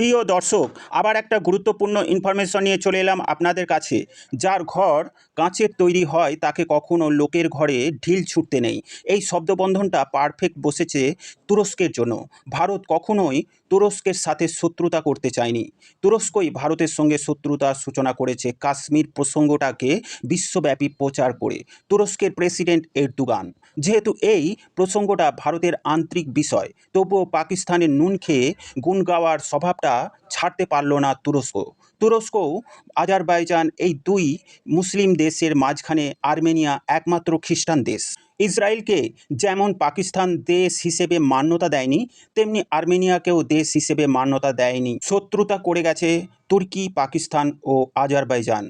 প্রিয় দর্শক, আবার একটা গুরুত্বপূর্ণ ইনফরমেশন নিয়ে চলে এলাম আপনাদের কাছে। যার ঘর কাঁচের তৈরি হয়, তাকে কখনো লোকের ঘরে ঢিল ছুটতে নেই। এই শব্দবন্ধনটা পারফেক্ট বসেছে তুরস্কের জন্য। ভারত কখনোই তুরস্কের সাথে শত্রুতা করতে চায়নি। তুরস্কই ভারতের সঙ্গে শত্রুতার সূচনা করেছে। কাশ্মীর প্রসঙ্গটাকে বিশ্বব্যাপী প্রচার করে। তুরস্কের প্রেসিডেন্ট এরদুগান। যেহেতু এই প্রসঙ্গটা ভারতের আন্তরিক বিষয়, তবুও পাকিস্তানের নুন খেয়ে গুণ গাওয়ার স্বভাবটা ছাড়তে পারল না তুরস্ক। তুরস্কও আজারবাইজান এই দুই মুসলিম দেশের মাঝখানে আর্মেনিয়া একমাত্র খ্রিস্টান দেশ। ইসরায়েলকে যেমন পাকিস্তান দেশ হিসেবে মান্যতা দেয়নি, তেমনি আর্মেনিয়াকেও দেশ হিসেবে মান্যতা দেয়নি। শত্রুতা করে গেছে তুর্কি, পাকিস্তান ও আজারবাইজান।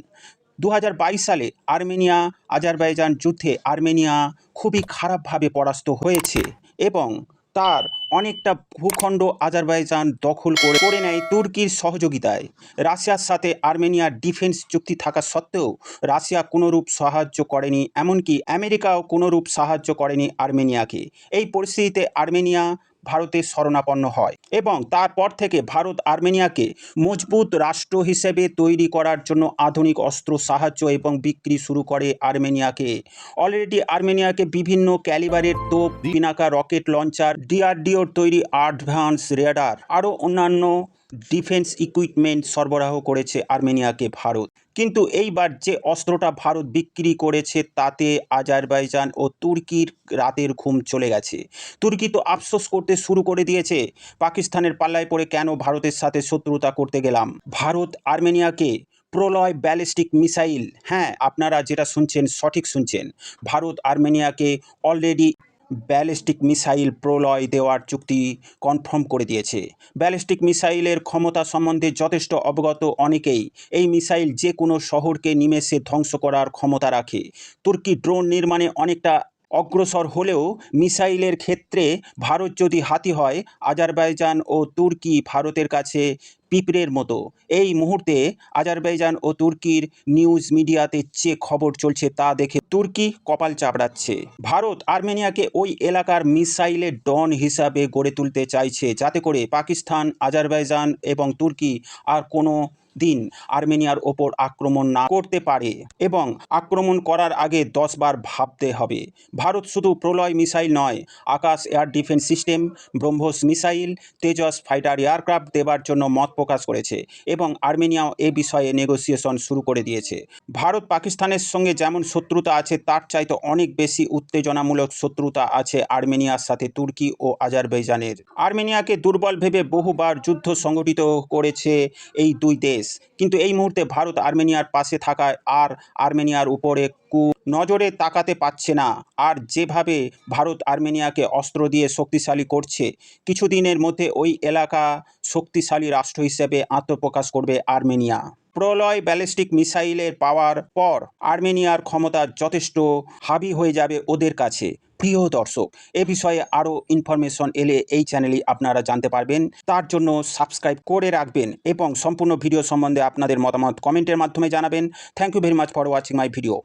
দু হাজার বাইশ সালে আর্মেনিয়া, আজারবাইজান যুদ্ধে আর্মেনিয়া খুবই খারাপভাবে পরাস্ত হয়েছে এবং তার অনেকটা ভূখণ্ড আজারবাইজান দখল করে করে নেয় তুর্কির সহযোগিতায়। রাশিয়ার সাথে আর্মেনিয়ার ডিফেন্স চুক্তি থাকা সত্ত্বেও রাশিয়া কোনোরূপ সাহায্য করেনি, এমনকি আমেরিকাও কোনোরূপ সাহায্য করেনি আর্মেনিয়াকে। এই পরিস্থিতিতে আর্মেনিয়া ভারতের শরণাপন্ন হয় এবং তারপর থেকে ভারত আর্মেনিয়াকে মজবুত রাষ্ট্র হিসেবে তৈরি করার জন্য আধুনিক অস্ত্র সাহায্য এবং বিক্রি শুরু করে আর্মেনিয়াকে। অলরেডি আর্মেনিয়াকে বিভিন্ন ক্যালিবারের তোপ পিনাকা রকেট লঞ্চার, ডিআরডিওর তৈরি অ্যাডভান্স রেডার আরও অন্যান্য ডিফেন্স ইকুইপমেন্ট সরবরাহ করেছে আর্মেনিয়াকে ভারত। কিন্তু এইবার যে অস্ত্রটা ভারত বিক্রি করেছে, তাতে আজারবাইজান ও তুর্কির রাতের ঘুম চলে গেছে। তুর্কি তো আফসোস করতে শুরু করে দিয়েছে, পাকিস্তানের পাল্লায় পড়ে কেন ভারতের সাথে শত্রুতা করতে গেলাম? ভারত আর্মেনিয়াকে প্রলয় ব্যালিস্টিক মিসাইল হ্যাঁ আপনারা যেটা শুনছেন সঠিক শুনছেন। ভারত আর্মেনিয়াকে অলরেডি ব্যালিস্টিক মিসাইল প্রলয় দেওয়ার চুক্তি কনফার্ম করে দিয়েছে। ব্যালিস্টিক মিসাইলের ক্ষমতা সম্বন্ধে যথেষ্ট অবগত অনেকেই এই মিসাইল যে কোনো শহরকে নিমেষে ধ্বংস করার ক্ষমতা রাখে। তুর্কি ড্রোন নির্মাণে অনেকটা অগ্রসর হলেও মিসাইলের ক্ষেত্রে ভারত যদি হাতি হয়, আজারবাইজান ও তুর্কি ভারতের কাছে পিঁপড়ের মতো। এই মুহূর্তে আজারবাইজান ও তুর্কির নিউজ মিডিয়াতে যে খবর চলছে তা দেখে তুর্কি কপাল চাপড়াচ্ছে। ভারত আর্মেনিয়াকে ওই এলাকার মিসাইলের ডন হিসাবে গড়ে তুলতে চাইছে। যাতে করে পাকিস্তান, আজারবাইজান এবং তুর্কি আর কোনো দিন আর্মেনিয়ার ওপর আক্রমণ না করতে পারে এবং আক্রমণ করার আগে দশবার ভাবতে হবে। ভারত শুধু প্রলয় মিসাইল নয়, Akash air defence system, BrahMos missile, Tejas fighter aircraft দেবার জন্য মত প্রকাশ করেছে এবং আর্মেনিয়াও এ বিষয়ে নেগোসিয়েশন শুরু করে দিয়েছে। ভারত পাকিস্তানের সঙ্গে যেমন শত্রুতা আছে, তার চাইতে অনেক বেশি উত্তেজনামূলক শত্রুতা আছে আর্মেনিয়ার সাথে তুর্কি ও আজারবাইজানের। আর্মেনিয়াকে দুর্বল ভেবে বহুবার যুদ্ধ সংগঠিত করেছে এই দুই দেশ। কিন্তু এই মুহূর্তে ভারত আর্মেনিয়ার পাশে থাকায় আর আর্মেনিয়ার উপরে কু নজরে তাকাতে পাচ্ছে না। আর যেভাবে ভারত আর্মেনিয়াকে অস্ত্র দিয়ে শক্তিশালী করছে, কিছুদিনের মধ্যে ওই এলাকা শক্তিশালী রাষ্ট্র হিসেবে আত্মপ্রকাশ করবে আর্মেনিয়া। প্রলয় ব্যালিস্টিক মিসাইলের পাওয়ার পর আর্মেনিয়ার ক্ষমতা যথেষ্ট হাবি হয়ে যাবে ওদের কাছে। প্রিয় দর্শক, এ বিষয়ে আরও ইনফরমেশন এলে এই চ্যানেলে আপনারা জানতে পারবেন। তার জন্য সাবস্ক্রাইব করে রাখবেন এবং সম্পূর্ণ ভিডিও সম্বন্ধে আপনাদের মতামত কমেন্টের মাধ্যমে জানাবেন। Thank you very much for watching my video